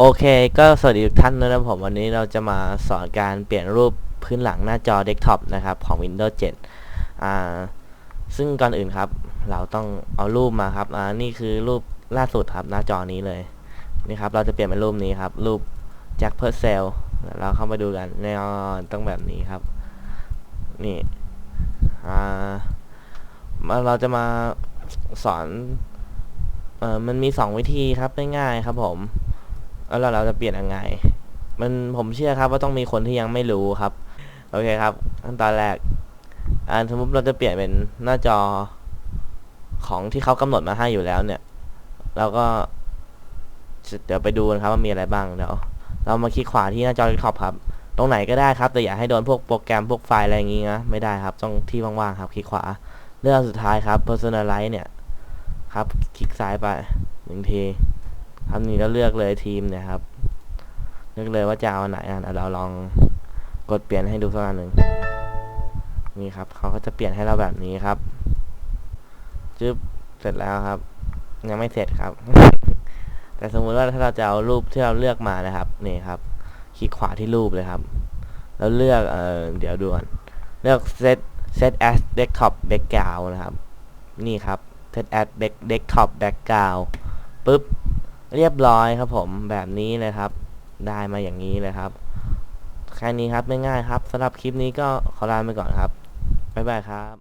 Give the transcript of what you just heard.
โอเค ก็สวัสดีทุกท่านนะครับผมวันนี้เราจะมาสอนการเปลี่ยนรูปพื้นหลังหน้าจอเดสก์ท็อปนะครับของ Windows 7 อ่า ซึ่งก่อนอื่นครับ เราต้องเอารูปมาครับ อ่า นี่คือรูปล่าสุดครับหน้าจอนี้เลย นี่ครับ เราจะเปลี่ยนเป็นรูปนี้ครับ รูปแจ็คเพอร์เซลเราเข้ามาดูกันแน่นอนต้องแบบนี้ครับ นี่ อ่ามาเราจะมาสอน เอ่อ มันมีสองวิธีครับง่ายๆครับผม แล้วเราจะเปลี่ยนยังไง มันผมเชื่อครับว่าต้องมีคนที่ยังไม่รู้ครับ โอเคครับขั้นตอนแรกอ่าสมมติเราจะเปลี่ยนเป็นหน้าจอของที่เขากำหนดมาให้อยู่แล้วเนี่ย เราก็ เดี๋ยวไปดูกันครับว่ามีอะไรบ้างเดี๋ยวเรามาคลิกขวาที่หน้าจอ desktop ครับ ตรงไหนก็ได้ครับ แต่อย่าให้โดนพวกโปรแกรมพวกไฟล์อะไรอย่างงี้นะไม่ได้ครับ ต้องที่ว่างๆครับ คลิกขวาเลือกสุดท้ายครับ personalize เนี่ย ครับ คลิกซ้ายไปหนึ่งที ครับนี่ก็เลือกเลยทีมนี่ยครับ เลือกเลยว่าจะเอาไหนอะเราลองกดเปลี่ยนให้ดูสักอันหนึ่งนี่ครับเขาก็จะเปลี่ยนให้เราแบบนี้ครับจึ๊บเสร็จแล้วครับ ยังไม่เสร็จครับ แต่สมมุติว่าถ้าเราจะเอารูปที่เราเลือกมานะครับนี่ครับ คลิกขวาที่รูปเลยครับ แล้วเลือกเออเดี๋ยวดูก่อนเลือก set set as desktop background นะครับ นี่ครับ set as back desktop background ปุ๊บ เรียบร้อยครับผมแบบนี้เลยครับ ได้มาอย่างนี้เลยครับ แค่นี้ครับไม่ง่ายครับสำหรับคลิปนี้ก็ขอลาไปก่อนครับบ๊ายบายครับ